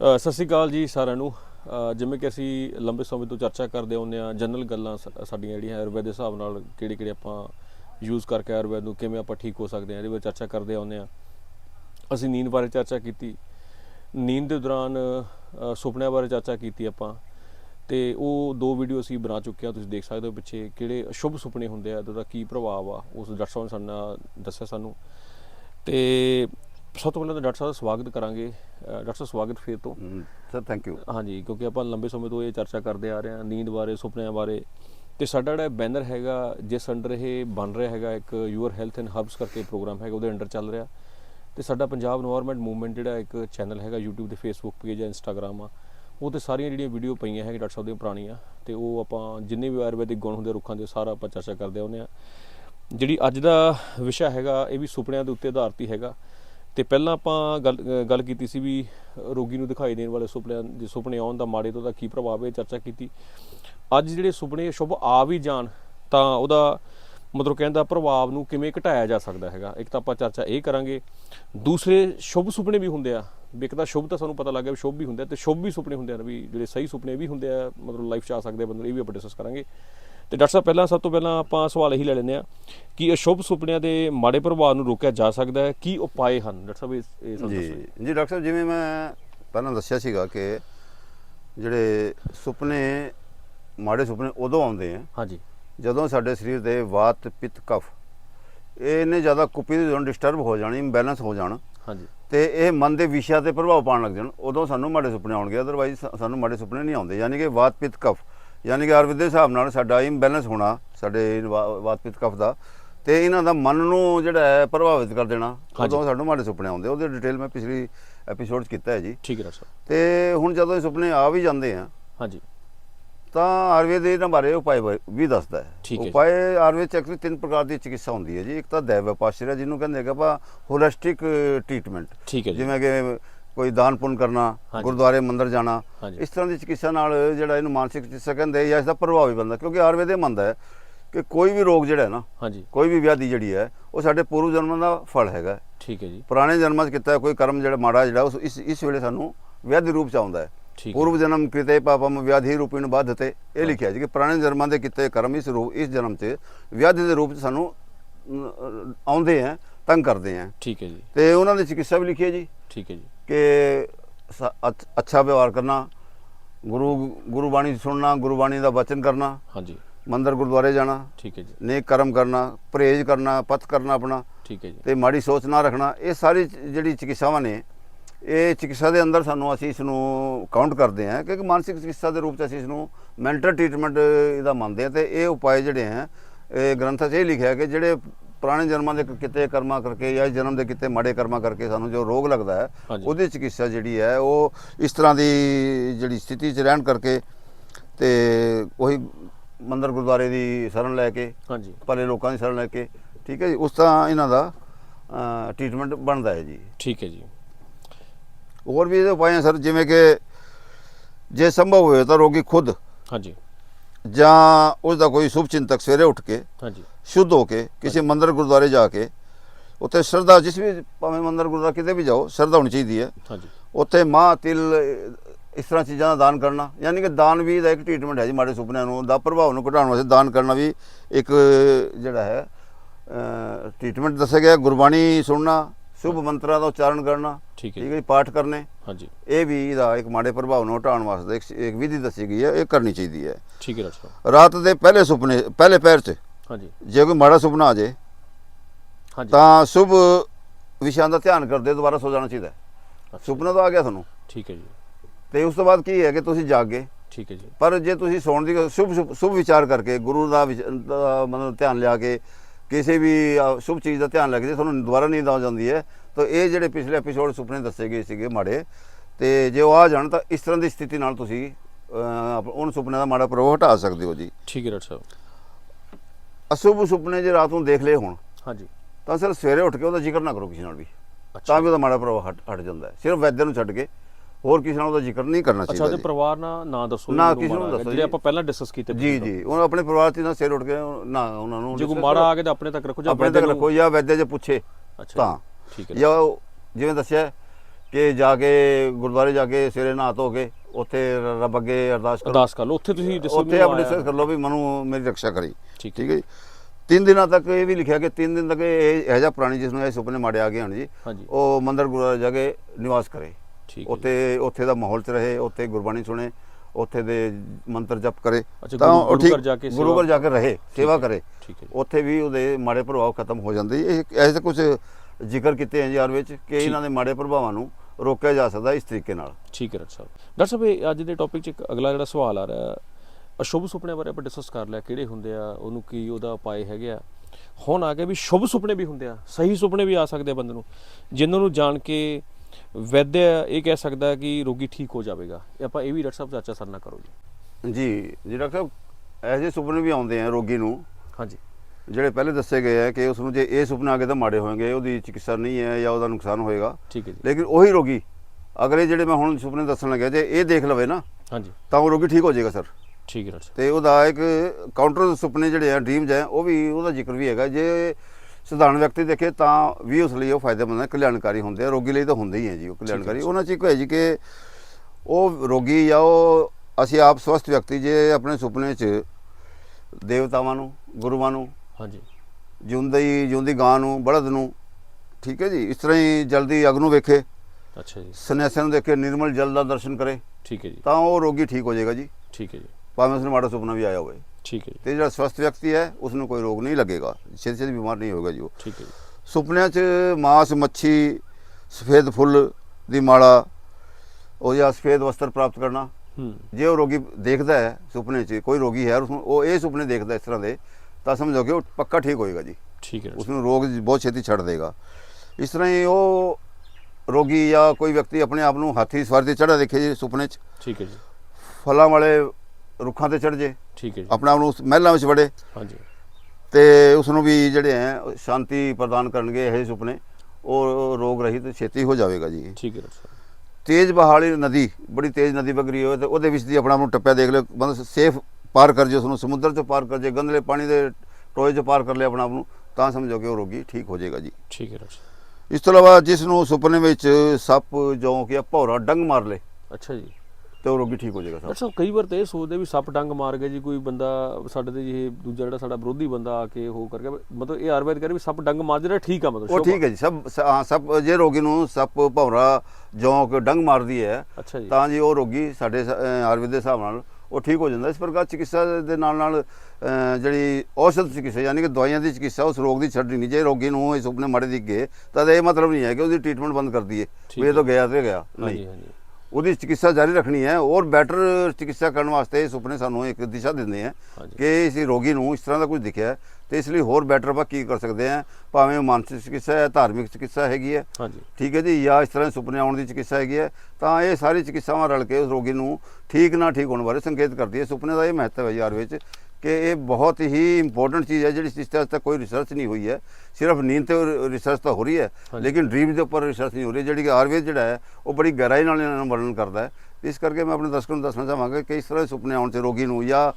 ਸਤਿ ਸ਼੍ਰੀ ਅਕਾਲ ਜੀ ਸਾਰਿਆਂ ਨੂੰ। ਜਿਵੇਂ ਕਿ ਅਸੀਂ ਲੰਬੇ ਸਮੇਂ ਤੋਂ ਚਰਚਾ ਕਰਦੇ ਆਉਂਦੇ ਆ ਜਨਰਲ ਗੱਲਾਂ ਸ- ਸਾਡੀਆਂ ਜਿਹੜੀਆਂ ਆਯੁਰਵੈਦ ਦੇ ਹਿਸਾਬ ਨਾਲ ਕਿਹੜੇ ਕਿਹੜੇ ਆਪਾਂ ਯੂਜ਼ ਕਰਕੇ ਆਯੁਰਵੈਦ ਨੂੰ ਕਿਵੇਂ ਆਪਾਂ ਠੀਕ ਹੋ ਸਕਦੇ ਆ ਇਹਦੇ ਬਾਰੇ ਚਰਚਾ ਕਰਦੇ ਆਉਂਦੇ ਆ ਅਸੀਂ ਨੀਂਦ ਬਾਰੇ ਚਰਚਾ ਕੀਤੀ, ਨੀਂਦ ਦੇ ਦੌਰਾਨ ਸੁਪਨਿਆਂ ਬਾਰੇ ਚਰਚਾ ਕੀਤੀ ਆਪਾਂ, ਤੇ ਉਹ ਦੋ ਵੀਡੀਓ ਅਸੀਂ ਬਣਾ ਚੁੱਕੇ ਆ ਤੁਸੀਂ ਦੇਖ ਸਕਦੇ ਹੋ ਪਿੱਛੇ ਕਿਹੜੇ ਅਸ਼ੁਭ ਸੁਪਨੇ ਹੁੰਦੇ ਆ ਉਹਦਾ ਕੀ ਪ੍ਰਭਾਵ ਆ, ਉਸ ਡਾਕਟਰ ਸਾਹਿਬ ਨੇ ਸਾਡੇ ਨਾਲ ਦੱਸਿਆ ਸਾਨੂੰ। ਤੇ ਸਭ ਤੋਂ ਪਹਿਲਾਂ ਤਾਂ ਡਾਕਟਰ ਸਾਹਿਬ ਦਾ ਸਵਾਗਤ ਕਰਾਂਗੇ। ਡਾਕਟਰ ਸਾਹਿਬ ਸਵਾਗਤ ਫੇਰ ਤੋਂ। ਸਰ ਥੈਂਕ ਯੂ ਹਾਂਜੀ ਕਿਉਂਕਿ ਆਪਾਂ ਲੰਬੇ ਸਮੇਂ ਤੋਂ ਇਹ ਚਰਚਾ ਕਰਦੇ ਆ ਰਹੇ ਹਾਂ ਨੀਂਦ ਬਾਰੇ ਸੁਪਨਿਆਂ ਬਾਰੇ। ਤੇ ਸਾਡਾ ਜਿਹੜਾ ਬੈਨਰ ਹੈਗਾ ਜਿਸ ਅੰਡਰ ਇਹ ਬਣ ਰਿਹਾ ਹੈਗਾ ਇੱਕ ਯੂਅਰ ਹੈਲਥ ਐਂਡ ਹਬਸ ਕਰਕੇ ਪ੍ਰੋਗਰਾਮ ਹੈਗਾ ਉਹਦੇ ਅੰਡਰ ਚੱਲ ਰਿਹਾ। ਤੇ ਸਾਡਾ ਪੰਜਾਬ এনवायरमेंट ਮੂਵਮੈਂਟ ਜਿਹੜਾ ਇੱਕ ਚੈਨਲ ਹੈਗਾ YouTube ਤੇ Facebook ਪੇਜ ਹੈ ਇੰਸਟਾਗ੍ਰam ਆ ਉਹ ਤੇ ਸਾਰੀਆਂ ਜਿਹੜੀਆਂ ਵੀਡੀਓ ਪਈਆਂ ਹੈਗੀਆਂ ਡਾਕਟਰ ਸਾਹਿਬ ਦੀਆਂ ਪੁਰਾਣੀਆਂ। ਤੇ ਉਹ ਆਪਾਂ ਜਿੰਨੇ ਵੀ ਆਯੁਰਵੈਦਿਕ ਗੁਣ ਹੁੰਦੇ ਰੁੱਖਾਂ ਦੇ ਸਾਰਾ ਆਪਾਂ ਚਰਚਾ ਕਰਦੇ ਆਉਂਦੇ ਆ ਜਿਹੜੀ ਅੱਜ ਦਾ ਵਿਸ਼ਾ ਹੈਗਾ ਇਹ ਵੀ ਸੁਪਨਿਆਂ ਦੇ ਉੱਤੇ ਆਧਾਰਿਤ ਹੀ ਹੈਗਾ। ਤੇ ਪਹਿਲਾਂ ਆਪਾਂ ਗੱਲ ਗੱਲ ਕੀਤੀ ਸੀ ਵੀ ਰੋਗੀ ਨੂੰ ਦਿਖਾਈ ਦੇਣ ਵਾਲੇ ਸੁਪਨਿਆਂ ਜੇ ਸੁਪਨੇ ਆਉਣ ਦਾ ਮਾੜੇ ਤੋਂ ਦਾ ਕੀ ਪ੍ਰਭਾਵ ਹੈ, ਇਹ ਚਰਚਾ ਕੀਤੀ। ਅੱਜ ਜਿਹੜੇ ਸੁਪਨੇ ਸ਼ੁਭ ਆ ਵੀ ਜਾਣ, ਤਾਂ ਉਹਦਾ ਮਤਲਬ ਕਹਿੰਦਾ ਪ੍ਰਭਾਵ ਨੂੰ ਕਿਵੇਂ ਘਟਾਇਆ ਜਾ ਸਕਦਾ ਹੈਗਾ? ਇੱਕ ਤਾਂ ਆਪਾਂ ਚਰਚਾ ਇਹ ਕਰਾਂਗੇ। ਦੂਸਰੇ, ਸ਼ੁਭ ਸੁਪਨੇ ਵੀ ਹੁੰਦੇ ਆ। ਵੀ ਇੱਕ ਤਾਂ ਸ਼ੁਭ ਤਾਂ ਸਾਨੂੰ ਪਤਾ ਲੱਗ ਗਿਆ ਵੀ ਸ਼ੁਭ ਵੀ ਹੁੰਦੇ ਆ, ਤੇ ਸ਼ੁਭ ਵੀ ਸੁਪਨੇ ਹੁੰਦੇ ਆ ਵੀ, ਜਿਹੜੇ ਸਹੀ ਸੁਪਨੇ ਵੀ ਹੁੰਦੇ ਆ, ਮਤਲਬ ਲਾਈਫ ਚ ਆ ਸਕਦੇ ਬੰਦੇ ਇਹ ਵੀ ਆਪਾਂ ਡਿਸਕਸ ਕਰਾਂਗੇ। ਤੇ ਡਾਕਟਰ ਸਾਹਿਬ ਪਹਿਲਾਂ ਸਭ ਤੋਂ ਪਹਿਲਾਂ ਆਪਾਂ ਸਵਾਲ ਇਹੀ ਲੈ ਲੈਂਦੇ ਆ ਕਿ ਅਸ਼ੁਭ ਸੁਪਨਿਆਂ ਦੇ ਮਾੜੇ ਪ੍ਰਭਾਵ ਨੂੰ ਰੋਕਿਆ ਜਾ ਸਕਦਾ ਹੈ ਕੀ ਉਪਾਏ ਹਨ? ਡਾਕਟਰ ਸਾਹਿਬ ਇਹ- ਸਾਨੂੰ ਜੀ। ਦੱਸੋ ਜੀ। ਡਾਕਟਰ ਸਾਹਿਬ ਜਿਵੇਂ ਮੈਂ ਪਹਿਲਾਂ ਦੱਸਿਆ ਸੀਗਾ ਕਿ ਜਿਹੜੇ ਸੁਪਨੇ ਮਾੜੇ ਸੁਪਨੇ ਉਦੋਂ ਆਉਂਦੇ ਆ ਹਾਂਜੀ। ਜਦੋਂ ਸਾਡੇ ਸਰੀਰ ਦੇ ਵਾਤ ਪਿੱਤ ਕਫ ਇਹ ਇੰਨੇ ਜ਼ਿਆਦਾ ਕੁਪੀ ਦੇ ਜ਼ੋਨ ਡਿਸਟਰਬ ਹੋ ਜਾਣ ਇੰਬੈਲੈਂਸ ਹੋ ਜਾਣ ਹਾਂਜੀ। ਤੇ ਇਹ ਮਨ ਦੇ ਵਿਸ਼ਿਆਂ ਤੇ ਪ੍ਰਭਾਵ ਪਾਉਣ ਲੱਗ ਜਾਣ ਉਦੋਂ ਸਾਨੂੰ ਮਾੜੇ ਸੁਪਨੇ ਆਉਣਗੇ ਅਦਰਵਾਈਜ਼ ਸਾਨੂੰ ਮਾੜੇ ਸੁਪਨੇ ਨਹੀਂ ਆਉਂਦੇ ਯਾਨੀ ਕਿ ਵਾਤ ਪਿੱਤ ਕਫ। ਯਾਨੀ ਕਿ ਆਯੁਰਵੇਦ ਦੇ ਹਿਸਾਬ ਨਾਲ ਸਾਡਾ ਇੰਬੈਲੈਂਸ ਹੋਣਾ ਸਾਡੇ ਵਾ- ਵਾਤ ਪਿੱਤ ਕਫ ਦਾ ਤੇ ਇਹਨਾਂ ਦਾ ਮਨ ਨੂੰ ਜਿਹੜਾ ਹੈ ਪ੍ਰਭਾਵਿਤ ਕਰ ਦੇਣਾ। ਉਦੋਂ ਸਾਨੂੰ ਮਾੜੇ ਸੁਪਨੇ ਆਉਂਦੇ ਉਹਦੇ ਡਿਟੇਲ ਮੈਂ ਪਿਛਲੀ ਐਪੀਸੋਡ 'ਚ ਕੀਤਾ ਹੈ ਜੀ। ਠੀਕ ਹੈ ਸਾਹਿਬ। ਤੇ ਹੁਣ ਜਦੋਂ ਇਹ ਸੁਪਨੇ ਆ ਵੀ ਜਾਂਦੇ ਆ ਹਾਂਜੀ। ਤਾਂ ਆਯੁਰਵੇਦ ਇਹਨਾਂ ਬਾਰੇ ਬਾਰੇ ਵੀ ਦੱਸਦਾ ਹੈ। ਉਪਾਅ ਆਯੁਰਵੇਦ ਚ ਤਿੰਨ ਪ੍ਰਕਾਰ ਦੀ ਚਿਕਿਤਸਾ ਹੁੰਦੀ ਹੈ ਜੀ। ਇੱਕ ਤਾਂ ਦੈਵ ਪਾਸ਼ਰਾ ਜਿਹਨੂੰ ਕਹਿੰਦੇ ਕਿ ਆਪਾਂ ਹੋਲਿਸਟਿਕ ਟ੍ਰੀਟਮੈਂਟ ਠੀਕ ਹੈ ਜੀ। ਜਿਵੇਂ ਕਿ ਕੋਈ ਦਾਨ ਪੁੰਨ ਕਰਨਾ। ਗੁਰਦੁਆਰੇ ਮੰਦਰ ਜਾਣਾ। ਇਸ ਤਰ੍ਹਾਂ ਦੀ ਚਿਕਿਤਸਾ ਨਾਲ ਜਿਹੜਾ ਇਹਨੂੰ ਮਾਨਸਿਕ ਚਿਕਿਤਸਾ ਕਹਿੰਦੇ ਜਾਂ ਇਸ ਦਾ ਪ੍ਰਭਾਵ ਵੀ ਬਣਦਾ ਕਿਉਂਕਿ ਆਯੁਰਵੇਦ ਇਹ ਮੰਨਦਾ ਹੈ ਕਿ ਕੋਈ ਵੀ ਰੋਗ ਜਿਹੜਾ ਹੈ ਨਾ ਹਾਂਜੀ। ਕੋਈ ਵੀ ਵਿਆਧੀ ਜਿਹੜੀ ਹੈ ਉਹ ਸਾਡੇ ਪੂਰਵ ਜਨਮਾਂ ਦਾ ਫਲ ਹੈਗਾ। ਠੀਕ ਹੈ ਜੀ। ਪੁਰਾਣੇ ਜਨਮਾਂ 'ਚ ਕੀਤਾ ਕੋਈ ਕਰਮ ਜਿਹੜਾ ਮਾੜਾ ਜਿਹੜਾ ਉਸ ਇਸ ਇਸ ਵੇਲੇ ਸਾਨੂੰ ਵਿਆਧੀ ਰੂਪ 'ਚ ਆਉਂਦਾ ਹੈ। ਪੂਰਵ ਜਨਮ ਕਿਤੇ ਪਾਪਮ ਵਿਆਧੀ ਰੂਪੀਣ ਬਾਧਤੇ ਇਹ ਲਿਖਿਆ ਜੀ ਕਿ ਪੁਰਾਣੇ ਜਨਮਾਂ ਦੇ ਕੀਤੇ ਕਰਮ ਇਸ ਰੂਪ ਇਸ ਜਨਮ 'ਚ ਵਿਆਧੀ ਦੇ ਰੂਪ 'ਚ ਸਾਨੂੰ ਆਉਂਦੇ ਆ ਤੰਗ ਕਰਦੇ ਆ ਠੀਕ ਹੈ ਜੀ। ਤੇ ਉਹਨਾਂ ਦੀ ਚਿਕਿਤਸਾ ਵੀ ਲਿਖੀ ਹੈ ਜੀ। ਠੀਕ ਹੈ ਜੀ। ਕਿ ਅੱਛ- ਵਿਵਹਾਰ ਕਰਨਾ ਗੁਰੂ ਗੁਰੂ ਬਾਣੀ ਸੁਣਨਾ ਗੁਰੂ ਬਾਣੀ ਦਾ ਬਚਨ ਕਰਨਾ ਹਾਂਜੀ। ਮੰਦਰ ਗੁਰਦੁਆਰੇ ਜਾਣਾ ਠੀਕ ਹੈ ਜੀ। ਨੇਕ ਕਰਮ ਕਰਨਾ ਪਰਹੇਜ਼ ਕਰਨਾ ਪਥ ਕਰਨਾ ਆਪਣਾ ਠੀਕ ਹੈ ਜੀ। ਤੇ ਮਾੜੀ ਸੋਚ ਨਾ ਰੱਖਣਾ ਇਹ ਸਾਰੀ ਜਿਹੜੀ ਚਿਕਿਤਸਾਵਾਂ ਨੇ ਇਹ ਚਿਕਿਤਸਾ ਦੇ ਅੰਦਰ ਸਾਨੂੰ ਅਸੀਂ ਇਸ ਨੂੰ ਕਾਊਂਟ ਕਰਦੇ ਹਾਂ ਕਿਉਂਕਿ ਮਾਨਸਿਕ ਚਿਕਿਤਸਾ ਦੇ ਰੂਪ ਚ ਅਸੀਂ ਇਸ ਨੂੰ ਮੈਂਟਲ ਟ੍ਰੀਟਮੈਂਟ ਇਹਦਾ ਮੰਨਦੇ ਹਾਂ ਤੇ ਇਹ ਉਪਾਅ ਜਿਹੜੇ ਹੈ ਇਹ ਗ੍ਰੰਥਾਂ 'ਚ ਇਹ ਲਿਖਿਆ ਕਿ ਜਿਹੜੇ ਪੁਰਾਣੇ ਜਨਮਾਂ ਦੇ ਕਿਤੇ ਕਰਮਾਂ ਕਰਕੇ ਜਾਂ ਜਨਮ ਦੇ ਕਿਤੇ ਮਾੜੇ ਕਰਮਾਂ ਕਰਕੇ ਸਾਨੂੰ ਜੋ ਰੋਗ ਲੱਗਦਾ ਹੈ। ਉਹਦੀ ਚਿਕਿਤਸਾ ਜਿਹੜੀ ਹੈ ਉਹ ਇਸ ਤਰ੍ਹਾਂ ਦੀ ਜਿਹੜੀ ਸਥਿਤੀ 'ਚ ਰਹਿਣ ਕਰਕੇ ਤੇ ਉਹੀ ਮੰਦਰ ਗੁਰਦੁਆਰੇ ਦੀ ਸ਼ਰਨ ਲੈ ਕੇ ਹਾਂਜੀ। ਭਲੇ ਲੋਕਾਂ ਦੀ ਸ਼ਰਨ ਲੈ ਕੇ ਠੀਕ ਹੈ ਜੀ? ਉਸ ਤਰ੍ਹਾਂ ਇਹਨਾਂ ਦਾ ਟ੍ਰੀਟਮੈਂਟ ਬਣਦਾ ਹੈ ਜੀ। ਠੀਕ ਹੈ ਜੀ। ਹੋਰ ਵੀ ਇਹਦੇ ਉਪਾਅ ਸਰ ਜਿਵੇਂ ਕਿ ਜੇ ਸੰਭਵ ਹੋਵੇ ਤਾਂ ਰੋਗੀ ਖੁਦ ਹਾਂਜੀ। ਜਾਂ ਉਸ ਦਾ ਕੋਈ ਸ਼ੁਭ ਚਿੰਤਕ ਸਵੇਰੇ ਉੱਠ ਕੇ ਹਾਂਜੀ। ਸ਼ੁੱਧ ਹੋ ਕੇ ਕਿਸੇ ਮੰਦਰ ਗੁਰਦੁਆਰੇ ਜਾ ਕੇ ਉੱਥੇ ਸ਼ਰਧਾ ਜਿਸ ਵੀ ਭਾਵੇਂ ਮੰਦਰ ਗੁਰਦੁਆਰਾ ਕਿਤੇ ਵੀ ਜਾਓ ਸ਼ਰਧਾ ਹੋਣੀ ਚਾਹੀਦੀ ਹੈ। ਹਾਂਜੀ। ਉੱਥੇ ਮਾਂ ਤਿਲ ਇਸ ਤਰ੍ਹਾਂ ਚੀਜ਼ਾਂ ਦਾ ਦਾਨ ਕਰਨਾ ਯਾਨੀ ਕਿ ਦਾਨ ਵੀ ਦਾ ਇੱਕ ਟ੍ਰੀਟਮੈਂਟ ਹੈ ਜੀ ਮਾੜੇ ਸੁਪਨਿਆਂ ਨੂੰ ਦਾ ਪ੍ਰਭਾਵ ਨੂੰ ਘਟਾਉਣ ਵਾਸਤੇ ਦਾਨ ਕਰਨਾ ਵੀ ਇੱਕ ਜਿਹੜਾ ਹੈ ਟ੍ਰੀਟਮੈਂਟ ਦੱਸਿਆ ਗਿਆ ਗੁਰਬਾਣੀ ਸੁਣਨਾ ਸ਼ੁਭ ਮੰਤਰਾਂ ਦਾ ਉਚਾਰਨ ਕਰਨਾ ਠੀਕ ਹੈ ਜੀ। ਪਾਠ ਕਰਨੇ। ਹਾਂਜੀ। ਇਹ ਵੀ ਇਹਦਾ ਇੱਕ ਮਾੜੇ ਪ੍ਰਭਾਵ ਨੂੰ ਹਟਾਉਣ ਵਾਸਤੇ ਇੱਕ ਵਿਧੀ ਦੱਸੀ ਗਈ ਹੈ ਇਹ ਕਰਨੀ ਚਾਹੀਦੀ ਹੈ। ਠੀਕ ਹੈ ਡਾਕਟਰ ਰਾਤ ਦੇ ਪਹਿਲੇ ਸੁਪਨੇ ਪਹਿਲੇ ਪੈਰ 'ਚ ਹਾਂਜੀ। ਜੇ ਕੋਈ ਮਾੜਾ ਸੁਪਨਾ ਆ ਜੇ ਹਾਂਜੀ। ਤਾਂ ਸ਼ੁਭ ਵਿਸ਼ਿਆਂ ਦਾ ਧਿਆਨ ਕਰਦੇ ਦੁਬਾਰਾ ਸੋ ਜਾਣਾ ਚਾਹੀਦਾ। ਸੁਪਨਾ ਤਾਂ ਆ ਗਿਆ ਤੁਹਾਨੂੰ। ਠੀਕ ਹੈ ਜੀ। ਤੇ ਉਸ ਤੋਂ ਬਾਅਦ ਕੀ ਹੈ ਕਿ ਤੁਸੀਂ ਜਾਗੇ। ਠੀਕ ਹੈ ਜੀ। ਪਰ ਜੇ ਤੁਸੀਂ ਸੌਣ ਦੀ ਸ਼ੁਭ ਸ਼ੁਭ- ਵਿਚਾਰ ਕਰਕੇ ਗੁਰੂ ਦਾ ਮਤਲਬ ਧਿਆਨ ਲਿਆ ਕੇ ਕਿਸੇ ਵੀ ਸ਼ੁਭ ਚੀਜ਼ ਦਾ ਧਿਆਨ ਲੱਗ ਜੇ ਤੁਹਾਨੂੰ ਦੁਬਾਰਾ ਨੀਂਦ ਆ ਜਾਂਦੀ ਹੈ ਤਾਂ ਇਹ ਜਿਹੜੇ ਪਿਛਲੇ ਐਪੀਸੋਡ ਸੁਪਨੇ ਦੱਸੇ ਗਏ ਸੀਗੇ ਮਾੜੇ ਤੇ ਜੇ ਉਹ ਆ ਜਾਣ ਤਾਂ ਇਸ ਤਰ੍ਹਾਂ ਦੀ ਸਥਿਤੀ ਨਾਲ ਤੁਸੀਂ ਉਹਨਾਂ ਸੁਪਨਿਆਂ ਦਾ ਮਾੜਾ ਪ੍ਰਭਾਵ ਹਟਾ ਸਕਦੇ ਹੋ ਜੀ। ਠੀਕ ਹੈ ਡਾਕਟਰ ਸਾਹਿਬ। ਅਸ਼ੁਭ ਸੁਪਨੇ ਜੇ ਰਾਤ ਨੂੰ ਦੇਖ ਲਏ ਹੋਣ ਹਾਂਜੀ। ਤਾਂ ਸਿਰ ਸਵੇਰੇ ਉੱਠ ਕੇ ਉਹਦਾ ਜ਼ਿਕਰ ਨਾ ਕਰੋ ਕਿਸੇ ਨਾਲ ਵੀ। ਅੱਛਾ। ਤਾਂ ਵੀ ਉਹਦਾ ਮਾੜਾ ਪ੍ਰਭਾਵ ਹਟ ਹਟ ਜਾਂਦਾ ਹੈ। ਸਿਰਫ ਵੈਦਿਆ ਨੂੰ ਛੱਡ ਕੇ ਹੋਰ ਕਿਸੇ ਨਾਲ ਉਹਦਾ ਜ਼ਿਕਰ ਨਹੀਂ ਕਰਨਾ ਅੱਛਾ ਚਾਹੀਦਾ ਉਹਦੇ ਜੀ। ਪਰਿਵਾਰ ਨਾਲ ਨਾ ਦੱਸੋ ਨਾ ਕਿਸੇ ਨੂੰ ਦੱਸੋ ਜਿਹੜੇ। ਆਪਾਂ ਪਹਿਲਾਂ ਡਿਸਕਸ ਕੀਤੇ ਜੀ ਜੀ। ਉਹ ਆਪਣੇ ਪਰਿਵਾਰ 'ਚ ਨਾ ਸਿਰ ਉੱਠ ਕੇ ਨਾ ਉਹਨਾਂ ਨੂੰ ਜੇ ਕੋਈ ਮਾੜਾ। ਆ ਗਿਆ ਤਾਂ ਆਪਣੇ ਤੱਕ ਰੱਖੋ ਜਾਂ ਆਪਣੇ ਤੱਕ ਰੱਖੋ ਜਾਂ ਵੈਦਿਆ ਜੇ ਪੁੱਛੇ ਅੱਛਾ ਤਾਂ। ਠੀਕ ਹੈ। ਜਾਂ ਜਿਵੇਂ ਦੱਸਿਆ ਕਿ ਜਾ ਕੇ ਗੁਰਦੁਆਰੇ ਜਾ ਕੇ ਸਵੇਰੇ ਨਹਾ ਧੋ ਕੇ ਉੱਥੇ ਰੱਬ ਅੱਗੇ ਅਰਦਾਸ ਕਰੋ। ਅਰਦਾਸ ਕਰ ਲਓ। ਉੱਥੇ ਤੁਸੀਂ ਦੱਸੋ ਉੱਥੇ ਆਪ ਡਿਸਕਸ ਕਰ ਲਓ ਵੀ ਮਨੂੰ ਮੇਰੀ ਰੱਖਿਆ ਕਰੀ। ਠੀਕ ਹੈ। ਜੀ। ਤਿੰਨ ਦਿਨਾਂ ਤੱਕ ਇਹ ਵੀ ਲਿਖਿਆ ਕਿ ਤਿੰਨ ਦਿਨ ਤੱਕ ਇਹ ਇਹ ਜਿਹਾ ਪ੍ਰਾਣੀ ਜਿਸ ਨੂੰ ਇਹ ਸੁਪਨੇ ਮਾੜੇ ਆ ਗਏ ਹਨ ਜੀ ਉਹ ਮੰਦਰ ਗੁਰਦੁਆਰੇ ਜਾ ਕੇ ਨਿਵਾਸ ਕਰੇ। ਉੱਥੇ ਉੱਥੇ ਦਾ ਮਾਹੌਲ ਚ ਰਹੇ ਉੱਥੇ ਗੁਰਬਾਣੀ ਸੁਣੇ ਉੱਥੇ ਦੇ ਮੰਤਰ ਜਪ ਕਰੇ। ਤਾਂ ਉਹ ਠੀਕ ਘਰ ਜਾ ਕੇ ਗੁਰੂ ਘਰ ਜਾ ਕੇ ਰਹੇ ਸੇਵਾ ਕਰੇ। ਠੀਕ ਹੈ ਜੀ। ਉੱਥੇ ਵੀ ਉਹਦੇ ਮਾੜੇ ਪ੍ਰਭਾਵ ਖਤਮ ਹੋ ਜਾਂਦੇ। ਇਹ ਐਸੇ ਕੁਝ ਜ਼ਿਕਰ ਕੀਤੇ ਹਨ ਯਾਰ ਵਿੱਚ ਕਿ ਇਹਨਾਂ ਦੇ ਮਾੜੇ ਪ੍ਰਭਾਵਾਂ ਨੂੰ ਰੋਕਿਆ ਜਾ ਸਕਦਾ ਇਸ ਤਰੀਕੇ ਨਾਲ। ਠੀਕ ਹੈ ਡਾਕਟਰ ਸਾਹਿਬ। ਡਾਕਟਰ ਸਾਹਿਬ ਇਹ ਅੱਜ ਦੇ ਟੌਪਿਕ 'ਚ ਇੱਕ ਅਗਲਾ ਜਿਹੜਾ ਸਵਾਲ ਆ ਰਿਹਾ। ਅਸ਼ੁਭ ਸੁਪਨੇ ਬਾਰੇ ਆਪਾਂ ਡਿਸਕਸ ਕਰ ਲਿਆ ਕਿਹੜੇ ਹੁੰਦੇ ਆ ਉਹਨੂੰ ਕੀ ਉਹਦਾ ਉਪਾਅ ਹੈਗੇ ਆ। ਹੁਣ ਆ ਗਿਆ ਵੀ ਸ਼ੁਭ ਸੁਪਨੇ ਵੀ ਹੁੰਦੇ ਆ ਸਹੀ ਸੁਪਨੇ ਵੀ ਆ ਸਕਦੇ ਆ ਬੰਦੇ ਨੂੰ। ਜਿਨ੍ਹਾਂ ਨੂੰ ਜਾਣ ਕੇ ਵੈਦਿਆ ਇਹ ਕਹਿ ਸਕਦਾ ਕਿ ਰੋਗੀ ਠੀਕ ਹੋ ਜਾਵੇਗਾ। ਇਹ ਆਪਾਂ ਇਹ ਵੀ ਡਾਕਟਰ ਸਾਹਿਬ ਚਾਚਾ ਸਰ ਨਾਲ ਕਰੋ ਜੀ। ਜੀ ਜੀ ਡਾਕਟਰ ਸਾਹਿਬ ਐਸੇ ਸੁਪਨੇ ਵੀ ਆਉਂਦੇ ਆ ਰੋਗੀ ਨੂੰ। ਹਾਂਜੀ। ਜਿਹੜੇ ਪਹਿਲੇ ਦੱਸੇ ਗਏ ਆ ਕਿ ਉਸ ਨੂੰ ਜੇ ਇਹ ਸੁਪਨੇ ਆ ਗਏ ਤਾਂ ਮਾੜੇ ਹੋਣਗੇ ਉਹਦੀ ਚਿਕਿਤਸਾ ਨਹੀਂ ਹੈ ਜਾਂ ਉਹਦਾ ਨੁਕਸਾਨ ਹੋਏਗਾ। ਠੀਕ ਹੈ ਜੀ। ਲੇਕਿਨ ਉਹੀ ਰੋਗੀ ਅਗਰ ਇਹ ਜਿਹੜੇ ਮੈਂ ਹੁਣ ਸੁਪਨੇ ਦੱਸਣ ਲੱਗਿਆ ਜੇ ਇਹ ਦੇਖ ਲਵੇ ਨਾ ਹਾਂਜੀ। ਤਾਂ ਉਹ ਰੋਗੀ ਠੀਕ ਹੋ ਜਾਏਗਾ ਸਰ। ਠੀਕ ਹੈ ਡਾਕਟਰ ਤੇ ਉਹਦਾ ਇੱਕ ਕਾਊਂਟਰ ਸੁਪਨੇ ਜਿਹੜੇ ਆ ਡ੍ਰੀਮਸ ਹੈ ਉਹ ਵੀ ਉਹਦਾ ਜ਼ਿਕਰ ਵੀ ਹੈਗਾ। ਜੇ ਸਧਾਰਨ ਵਿਅਕਤੀ ਦੇਖੇ ਤਾਂ ਵੀ ਉਸ ਲਈ ਉਹ ਫਾਇਦੇਮੰਦ ਹੈ ਕਲਿਆਣਕਾਰੀ ਹੁੰਦੇ ਆ ਰੋਗੀ ਲਈ ਤਾਂ ਹੁੰਦੇ ਹੀ ਹੈ ਜੀ ਉਹ ਕਲਿਆਣਕਾਰੀ। ਉਹਨਾਂ ਚ ਇੱਕ ਹੈ ਜੀ ਕਿ ਉਹ ਰੋਗੀ ਜਾਂ ਉਹ ਅਸੀਂ ਆਪ ਸਵਸਥ ਵਿਅਕਤੀ ਜੇ ਆਪਣੇ ਸੁਪਨੇ 'ਚ ਦੇਵਤਾਵਾਂ ਨੂੰ ਗੁਰੂਆਂ ਨੂੰ ਹਾਂਜੀ। ਜਿਉਂਦੀ ਜਿਉਂਦੀ ਗਾਂ ਨੂੰ ਬਲਦ ਨੂੰ ਠੀਕ ਹੈ ਜੀ? ਇਸ ਤਰ੍ਹਾਂ ਹੀ ਜਲਦੀ ਅਗ ਨੂੰ ਵੇਖੇ। ਅੱਛਾ ਜੀ। ਸੰਨਿਆਸੀਆਂ ਨੂੰ ਦੇਖੇ ਨਿਰਮਲ ਜਲ ਦਾ ਦਰਸ਼ਨ ਕਰੇ। ਠੀਕ ਹੈ ਜੀ। ਤਾਂ ਉਹ ਰੋਗੀ ਠੀਕ ਹੋ ਜਾਏਗਾ ਜੀ। ਠੀਕ ਹੈ ਜੀ। ਭਾਵੇਂ ਉਸ ਨੂੰ ਮਾੜਾ ਸੁਪਨਾ ਵੀ ਆਇਆ ਹੋਵੇ। ਠੀਕ ਹੈ ਜੀ। ਤੇ ਜਿਹੜਾ ਸਵਸਥ ਵਿਅਕਤੀ ਹੈ ਉਸ ਨੂੰ ਕੋਈ ਰੋਗ ਨਹੀਂ ਲੱਗੇਗਾ। ਛੇਤੀ ਛੇਤੀ ਬਿਮਾਰ ਨਹੀਂ ਹੋਏਗਾ ਜੀ ਉਹ। ਠੀਕ ਹੈ ਜੀ। ਸੁਪਨਿਆਂ 'ਚ ਮਾਸ ਮੱਛੀ ਸਫੇਦ ਫੁੱਲ ਦੀ ਮਾਲਾ ਉਹ ਜਾਂ ਸਫੇਦ ਵਸਤਰ ਪ੍ਰਾਪਤ ਕਰਨਾ। ਹੂੰ। ਜੇ ਉਹ ਰੋਗੀ ਦੇਖਦਾ ਹੈ ਸੁਪਨੇ 'ਚ ਕੋਈ ਰੋਗੀ ਹੈ ਉਹ ਇਹ ਸੁਪਨੇ ਦੇਖਦਾ ਇਸ ਤਰ੍ਹਾਂ ਦੇ ਤਾਂ ਸਮਝੋ ਕਿ ਉਹ ਪੱਕਾ ਠੀਕ ਹੋਏਗਾ ਜੀ। ਠੀਕ ਹੈ। ਉਸ ਨੂੰ ਰੋਗ ਬਹੁਤ ਛੇਤੀ ਛੱਡ ਦੇਗਾ। ਇਸ ਤਰ੍ਹਾਂ ਹੀ ਉਹ ਰੋਗੀ ਜਾਂ ਕੋਈ ਵਿਅਕਤੀ ਆਪਣੇ ਆਪ ਨੂੰ ਹਾਥੀ ਸਵਾਰੀ ਤੇ ਚੜਾ ਦੇਖੇ ਜੀ ਸੁਪਨੇ 'ਚ। ਠੀਕ ਹੈ ਜੀ। ਫਲਾਂ ਵਾਲੇ ਰੁੱਖਾਂ ਤੇ ਚੜ ਜੇ। ਠੀਕ ਹੈ ਜੀ। ਆਪਣੇ ਆਪ ਨੂੰ ਉਸ ਮਹਿਲਾਂ ਵਿੱਚ ਵੜੇ। ਹਾਂਜੀ। ਤੇ ਉਸ ਨੂੰ ਵੀ ਜਿਹੜੇ ਹੈ ਸ਼ਾਂਤੀ ਪ੍ਰਦਾਨ ਕਰਨਗੇ ਇਹ ਸੁਪਨੇ। ਉਹ ਰੋਗ ਰਹਿਤ ਛੇਤੀ ਹੋ ਜਾਵੇਗਾ ਜੀ। ਠੀਕ ਹੈ ਸਾਹਿਬ ਤੇਜ਼ ਬਹਾਲੀ ਨਦੀ ਬੜੀ ਤੇਜ਼ ਨਦੀ ਵਗ ਰਹੀ ਹੋਵੇ ਤੇ ਉਹਦੇ ਵਿੱਚ ਦੀ ਆਪਣਾ ਆਪ ਨੂੰ ਟੱਪਿਆ ਦੇਖ ਲਿਓ ਬੰਦਾ ਸੇਫ ਪਾਰ ਕਰ ਜੇ ਉਸ ਨੂੰ ਸਮੁੰਦਰ ਚੋਂ ਪਾਰ ਕਰ ਜੇ ਗੰਦਲੇ ਪਾਣੀ ਦੇ ਟੋਏ ਚੋਂ ਪਾਰ ਕਰ ਲਿਆ ਆਪਣਾ ਆਪ ਨੂੰ ਤਾਂ ਸਮਝੋ ਕਿ ਉਹ ਰੋਗੀ ਠੀਕ ਹੋ ਜਾਏਗਾ ਜੀ। ਠੀਕ ਹੈ ਡਾਕਟਰ ਇਸ ਤੋਂ ਇਲਾਵਾ ਜਿਸ ਨੂੰ ਸੁਪਨੇ ਵਿੱਚ ਸੱਪ ਜੋਂ ਕਿ ਭੌਰਾ ਡੰਗ ਮਾਰ ਲੇ ਅੱਛਾ ਜੀ। ਤੇ ਉਹ ਰੋਗੀ ਠੀਕ ਹੋ ਜਾਏਗਾ ਸਰ। ਕਈ ਵਾਰ ਤਾਂ ਇਹ ਸੋਚਦੇ ਵੀ ਸੱਪ ਡੰਗ ਮਾਰ ਗਿਆ ਜੀ ਕੋਈ ਬੰਦਾ ਸਾਡੇ ਤੇ ਇਹ ਦੂਜਾ ਜਿਹੜਾ ਸਾਡਾ ਵਿਰੋਧੀ ਬੰਦਾ ਆ ਕੇ ਉਹ ਕਰਕੇ ਮਤਲਬ ਇਹ ਆਯੁਰਵੈਦ ਕਰੇ ਵੀ ਸੱਪ ਡੰਗ ਮਾਰ ਜਿਹੜਾ ਠੀਕ ਆ ਮਤਲਬ ਉਹ ਠੀਕ ਹੈ ਜੀ ਸਭ ਹਾਂ ਸਭ ਜੇ ਰੋਗੀ ਨੂੰ ਸੱਪ ਭੌਰਾ ਜੋਂ ਡੰਗ ਮਾਰਦੀ ਹੈ ਅੱਛਾ ਜੀ। ਤਾਂ ਜੀ ਉਹ ਰੋਗੀ ਸਾਡੇ ਆਯੁਰਵੇਦ ਦੇ ਹਿਸਾਬ ਨਾਲ ਉਹ ਠੀਕ ਹੋ ਜਾਂਦਾ। ਇਸ ਪ੍ਰਕਾਰ ਚਿਕਿਤਸਾ ਦੇ ਨਾਲ ਨਾਲ ਜਿਹੜੀ ਔਸ਼ਧ ਚਿਕਿਤਸਾ ਯਾਨੀ ਕਿ ਦਵਾਈਆਂ ਦੀ ਚਿਕਿਤਸਾ ਉਸ ਰੋਗ ਦੀ ਛੱਡਣੀ ਨਹੀਂ। ਜੇ ਰੋਗੀ ਨੂੰ ਇਹ ਸੁਪਨੇ ਮਾੜੇ ਦਿਖ ਗਏ ਤਾਂ ਇਹ ਮਤਲਬ ਨਹੀਂ ਹੈ ਕਿ ਉਹਦੀ ਟ੍ਰੀਟਮੈਂਟ ਬੰਦ ਕਰ ਦਈਏ। ਵੀ ਇਹ ਤਾਂ ਗਿਆ ਤੇ ਗਿਆ। ਹਾਂਜੀ ਨਹੀਂ। ਹਾਂਜੀ। ਉਹਦੀ ਚਿਕਿਤਸਾ ਜਾਰੀ ਰੱਖਣੀ ਹੈ ਔਰ ਬੈਟਰ ਚਿਕਿਤਸਾ ਕਰਨ ਵਾਸਤੇ ਇਹ ਸੁਪਨੇ ਸਾਨੂੰ ਇੱਕ ਦਿਸ਼ਾ ਦਿੰਦੇ ਆ ਕਿ ਇਸ ਰੋਗੀ ਨੂੰ ਇਸ ਤਰ੍ਹਾਂ ਦਾ ਕੁਝ ਦਿਖਿਆ ਤੇ ਇਸ ਲਈ ਹੋਰ ਬੈਟਰ ਆਪਾਂ ਕੀ ਕਰ ਸਕਦੇ ਹਾਂ? ਭਾਵੇਂ ਮਾਨਸਿਕ ਚਿਕਿਤਸਾ ਹੈ ਧਾਰਮਿਕ ਚਿਕਿਤਸਾ ਹੈਗੀ ਹੈ। ਠੀਕ ਹੈ ਜੀ ਜਾਂ ਇਸ ਤਰ੍ਹਾਂ ਸੁਪਨੇ ਆਉਣ ਦੀ ਚਿਕਿਤਸਾ ਹੈਗੀ ਹੈ ਤਾਂ ਇਹ ਸਾਰੀ ਚਿਕਿਤਸਾਵਾਂ ਰਲ ਕੇ ਉਸ ਰੋਗੀ ਨੂੰ ਠੀਕ ਨਾ ਠੀਕ ਹੋਣ ਬਾਰੇ ਸੰਕੇਤ ਕਰਦੀ ਹੈ। ਸੁਪਨੇ ਦਾ ਇਹ ਮਹੱਤਵ ਹੈ ਯਾਰ ਵਿੱਚ ਕਿ ਇਹ ਬਹੁਤ ਹੀ ਇੰਪੋਰਟੈਂਟ ਚੀਜ਼ ਹੈ ਜਿਹੜੀ ਇਸ ਤੱਕ ਕੋਈ ਰਿਸਰਚ ਨਹੀਂ ਹੋਈ ਹੈ। ਸਿਰਫ ਨੀਂਦ ਤੇ ਰਿਸਰਚ ਤਾਂ ਹੋ ਰਹੀ ਹੈ। ਲੇਕਿਨ ਡ੍ਰੀਮ ਦੇ ਉੱਪਰ ਰਿਸਰਚ ਨਹੀਂ ਹੋ ਰਹੀ ਜਿਹੜੀ ਕਿ ਆਯੁਰਵੇਦ ਜਿਹੜਾ ਹੈ ਉਹ ਬੜੀ ਗਹਿਰਾਈ ਨਾਲ ਇਹਨਾਂ ਨੂੰ ਵਰਣਨ ਕਰਦਾ ਹੈ। ਇਸ ਕਰਕੇ ਮੈਂ ਆਪਣੇ ਦਰਸ਼ਕਾਂ ਨੂੰ ਦੱਸਣਾ ਚਾਹਾਂਗਾ ਕਿ ਇਸ ਤਰ੍ਹਾਂ ਦੇ ਸੁਪਨੇ ਆਉਣ ਤੇ ਰੋਗੀ ਨੂੰ ਜਾਂ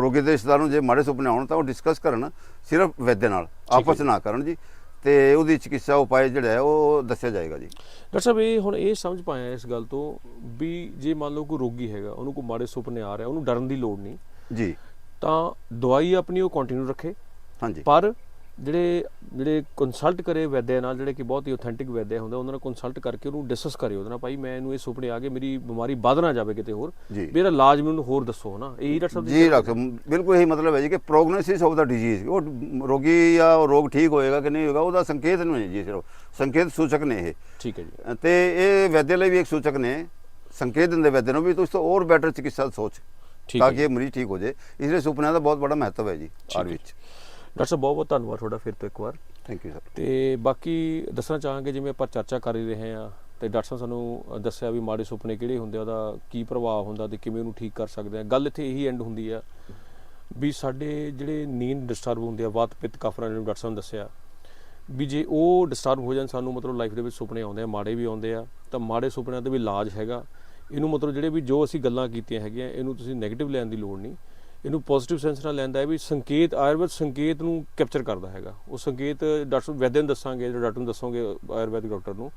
ਰੋਗੀ ਦੇ ਰਿਸ਼ਤੇਦਾਰ ਨੂੰ ਜੇ ਮਾੜੇ ਸੁਪਨੇ ਆਉਣ ਤਾਂ ਉਹ ਡਿਸਕਸ ਕਰਨ ਸਿਰਫ ਵੈਦ ਨਾਲ ਆਪਸ ਨਾ ਕਰਨ ਜੀ। ਤੇ ਉਹਦੀ ਚਿਕਿਤਸਾ ਉਪਾਅ ਜਿਹੜਾ ਹੈ ਉਹ ਦੱਸਿਆ ਜਾਏਗਾ ਜੀ। ਡਾਕਟਰ ਸਾਹਿਬ ਇਹ ਹੁਣ ਇਹ ਸਮਝ ਪਾਇਆ ਇਸ ਗੱਲ ਤੋਂ ਵੀ ਜੇ ਮੰਨ ਲਓ ਕੋਈ ਰੋਗੀ ਹੈਗਾ ਉਹਨੂੰ ਕੋਈ ਮਾੜੇ ਸੁਪਨੇ ਆ ਰਿਹਾ ਉਹਨੂੰ ਡਰਨ ਦੀ ਲੋੜ ਨਹੀਂ। ਜੀ। ਤਾਂ ਦਵਾਈ ਆਪਣੀ ਉਹ ਕੰਟੀਨਿਊ ਰੱਖੇ। ਹਾਂਜੀ। ਪਰ ਜਿਹੜੇ ਜਿਹੜੇ ਕੰਸਲਟ ਕਰੇ ਵੈਦਿਆ ਨਾਲ ਜਿਹੜੇ ਕਿ ਬਹੁਤ ਹੀ ਆਥੈਂਟਿਕ ਵੈਦਿਆ ਹੁੰਦੇ ਉਹਨਾਂ ਨਾਲ ਕੰਸਲਟ ਕਰਕੇ ਉਹਨੂੰ ਡਿਸਕਸ ਕਰਿਓ ਉਹਦੇ ਨਾਲ ਭਾਈ ਮੈਂ ਇਹਨੂੰ ਇਹ ਸੁਪਨੇ ਆ ਗਏ ਮੇਰੀ ਬਿਮਾਰੀ ਵੱਧ ਨਾ ਜਾਵੇ ਕਿਤੇ ਹੋਰ। ਮੇਰਾ ਇਲਾਜ ਮੈਨੂੰ ਹੋਰ ਦੱਸੋ ਹਨਾ? ਇਹੀ ਡਾਕਟਰ ਸਾਹਿਬ ਜੀ ਡਾਕਟਰ ਬਿਲਕੁਲ ਇਹੀ ਮਤਲਬ ਹੈ ਜੀ ਕਿ ਪ੍ਰੋਗਨੋਸਿਸ ਆਫ ਦਾ ਡਿਜ਼ੀਜ਼ ਉਹ ਰੋਗੀ ਜਾਂ ਰੋਗ ਠੀਕ ਹੋਏਗਾ ਕਿ ਨਹੀਂ ਹੋਏਗਾ ਉਹਦਾ ਸੰਕੇਤ ਨਹੀਂ ਹੈ ਜੀ ਸਿਰਫ। ਸੰਕੇਤ ਸੂਚਕ ਨੇ ਇਹ। ਠੀਕ ਹੈ ਜੀ। ਤੇ ਇਹ ਵੈਦਿਆ ਲਈ ਵੀ ਇੱਕ ਸੂਚਕ ਨੇ। ਸੰਕੇਤ ਦਿੰਦੇ ਵੈਦਿਆ ਨੂੰ ਵੀ ਤੁਸੀਂ ਤੋਂ ਹੋਰ ਬੈਟਰ ਚਿਕਿਤਸਾ ਸੋਚ। ਤਾਂ ਕਿ ਇਹ ਮਰੀਜ਼ ਠੀਕ ਹੋ ਜਾਏ। ਇਸ ਲਈ ਸੁਪਨਿਆਂ ਦਾ ਬਹੁਤ ਬੜਾ ਮਹੱਤਵ ਹੈ ਜੀ ਆਰ। ਵਿੱਚ। ਡਾਕਟਰ ਸਾਹਿਬ ਬਹੁਤ ਬਹੁਤ ਧੰਨਵਾਦ ਤੁਹਾਡਾ ਫਿਰ ਤੋਂ ਇੱਕ ਵਾਰ। ਥੈਂਕ ਯੂ ਸਰ ਤੇ ਬਾਕੀ ਦੱਸਣਾ ਚਾਹਾਂਗੇ ਜਿਵੇਂ ਆਪਾਂ ਚਰਚਾ ਕਰ ਹੀ ਰਹੇ ਹਾਂ ਤੇ ਡਾਕਟਰ ਸਾਹਿਬ ਸਾਨੂੰ ਦੱਸਿਆ ਵੀ ਮਾੜੇ ਸੁਪਨੇ ਕਿਹੜੇ ਹੁੰਦੇ ਆ ਉਹਦਾ ਕੀ ਪ੍ਰਭਾਵ ਹੁੰਦਾ ਤੇ ਕਿਵੇਂ ਉਹਨੂੰ ਠੀਕ ਕਰ ਸਕਦੇ ਆ। ਗੱਲ ਇੱਥੇ ਇਹੀ ਐਂਡ ਹੁੰਦੀ ਆ ਵੀ ਸਾਡੇ ਜਿਹੜੇ ਨੀਂਦ ਡਿਸਟਰਬ ਹੁੰਦੇ ਆ ਵਾਤ ਪਿੱਤ ਕਫਰਾਂ ਨੂੰ ਡਾਕਟਰ ਸਾਹਿਬ ਦੱਸਿਆ ਵੀ ਜੇ ਉਹ ਡਿਸਟਰਬ ਹੋ ਜਾਣ ਸਾਨੂੰ ਮਤਲਬ ਲਾਈਫ ਦੇ ਵਿੱਚ ਸੁਪਨੇ ਆਉਂਦੇ ਆ ਮਾੜੇ ਵੀ ਆਉਂਦੇ ਆ ਤਾਂ ਮਾੜੇ ਸੁਪਨਿਆਂ ਦਾ ਵੀ ਇਲਾਜ ਹੈਗਾ। ਇਹਨੂੰ ਮਤਲਬ ਜਿਹੜੇ ਵੀ ਜੋ ਅਸੀਂ ਗੱਲਾਂ ਕੀਤੀਆਂ ਹੈਗੀਆਂ, ਇਹਨੂੰ ਤੁਸੀਂ 네ਗੇਟਿਵ ਲੈਣ ਦੀ ਲੋੜ ਨਹੀਂ। ਇਹਨੂੰ ਪੋਜ਼ਿਟਿਵ ਸੈਂਸ ਨਾਲ ਲੈਂਦਾ ਹੈ ਵੀ ਸੰਕੇਤ, ਆਯੁਰਵੈਦ ਸੰਕੇਤ ਨੂੰ ਕੈਪਚਰ ਕਰਦਾ ਹੈਗਾ। ਉਹ ਸੰਕੇਤ ਡਾਕਟਰ ਵੈਦਿਆ ਨੂੰ ਦੱਸਾਂਗੇ ਜਾਂ ਡਾਕਟਰ ਨੂੰ ਦੱਸੋਗੇ ਆਯੁਰਵੈਦਿਕ ਡਾਕਟਰ ਨੂੰ।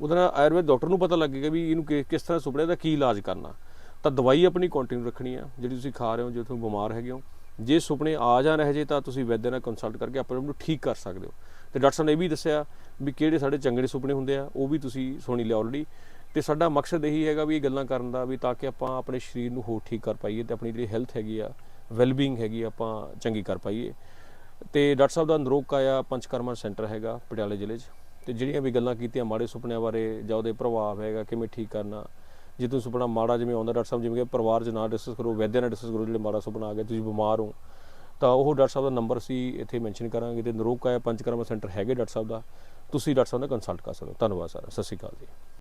ਉਹਦੇ ਨਾਲ ਆਯੁਰਵੈਦ ਡਾਕਟਰ ਨੂੰ ਪਤਾ ਲੱਗੇਗਾ ਵੀ ਇਹਨੂੰ ਕਿ- ਕਿਸ ਤਰ੍ਹਾਂ ਸੁਪਨੇ ਦਾ ਕੀ ਇਲਾਜ ਕਰਨਾ। ਤਾਂ ਦਵਾਈ ਆਪਣੀ ਕੰਟੀਨਿਊ ਰੱਖਣੀ ਆ, ਜਿਹੜੀ ਤੁਸੀਂ ਖਾ ਰਹੇ ਹੋ, ਜੇ ਤੁਸੀਂ ਬਿਮਾਰ ਹੈਗੇ ਹੋ। ਜੇ ਸੁਪਨੇ ਆ ਜਾ ਰਹੇ ਜੇ ਤਾਂ ਤੁਸੀਂ ਵੈਦ ਨਾਲ ਕੰਸਲਟ ਕਰਕੇ ਆਪਣੇ ਆਪ ਨੂੰ ਠੀਕ ਕਰ ਸਕਦੇ ਹੋ। ਤੇ ਡਾਕਟਰ ਸਾਹਿਬ ਨੇ ਇਹ ਵੀ ਦੱਸਿਆ ਵੀ ਕਿਹੜੇ ਸਾਡੇ ਚੰਗੇ ਸੁਪਨੇ ਹੁੰਦੇ ਆ, ਉਹ ਵੀ ਤੁਸੀਂ ਸੁਣੀ ਲਿਆ ਆਲਰੇਡੀ ਤੇ ਸਾਡਾ ਮਕਸਦ ਇਹੀ ਹੈਗਾ ਵੀ ਇਹ ਗੱਲਾਂ ਕਰਨ ਦਾ ਵੀ ਤਾਂ ਕਿ ਆਪਾਂ ਆਪਣੇ ਸਰੀਰ ਨੂੰ ਹੋਰ ਠੀਕ ਕਰ ਪਾਈਏ ਤੇ ਆਪਣੀ ਜਿਹੜੀ ਹੈਲਥ ਹੈਗੀ ਆ ਵੈਲਬੀਇੰਗ ਹੈਗੀ ਆ, ਆਪਾਂ ਚੰਗੀ ਕਰ ਪਾਈਏ। ਤੇ ਡਾਕਟਰ ਸਾਹਿਬ ਦਾ ਨਰੋਗ ਕਾਇਆ ਪੰਚਕਰਮਾ ਸੈਂਟਰ ਹੈਗਾ ਪਟਿਆਲੇ ਜ਼ਿਲ੍ਹੇ 'ਚ। ਤੇ ਜਿਹੜੀਆਂ ਵੀ ਗੱਲਾਂ ਕੀਤੀਆਂ ਮਾੜੇ ਸੁਪਨਿਆਂ ਬਾਰੇ ਜਾਂ ਉਹਦੇ ਪ੍ਰਭਾਵ ਹੈਗਾ ਕਿਵੇਂ ਠੀਕ ਕਰਨਾ ਜੇ ਤੁਸੀਂ ਸੁਪਨਾ ਮਾੜਾ ਜਿਵੇਂ ਆਉਂਦਾ ਡਾਕਟਰ ਸਾਹਿਬ ਜਿਵੇਂ ਕਿ ਪਰਿਵਾਰ 'ਚ ਨਾ ਡਿਸਕਸ ਕਰੋ ਵੈਦਿਆਂ ਨਾਲ ਡਿਸਕਸ ਕਰੋ ਜਿਹੜੇ ਮਾੜਾ ਸੁਪਨਾ ਆ ਗਿਆ ਤੁਸੀਂ ਬਿਮਾਰ ਹੋ ਤਾਂ ਉਹ ਡਾਕਟਰ ਸਾਹਿਬ ਦਾ ਨੰਬਰ ਸੀ ਇੱਥੇ ਮੈਂਸ਼ਨ ਕਰਾਂਗੇ ਤੇ ਨਰੋਗ ਕਾਇਆ ਪੰਚਕਰਮਾ ਸੈਂਟਰ ਹੈਗੇ ਡਾਕਟਰ ਸਾਹਿਬ ਦਾ। ਤੁਸੀਂ ਡਾਕਟਰ ਸਾਹਿਬ ਨਾਲ ਕੰਸਲਟ ਕਰ ਸਕਦੇ ਹੋ। ਧੰਨਵਾਦ ਸਰ। ਸਤਿ ਸ਼੍ਰੀ ਅਕਾਲ ਜੀ।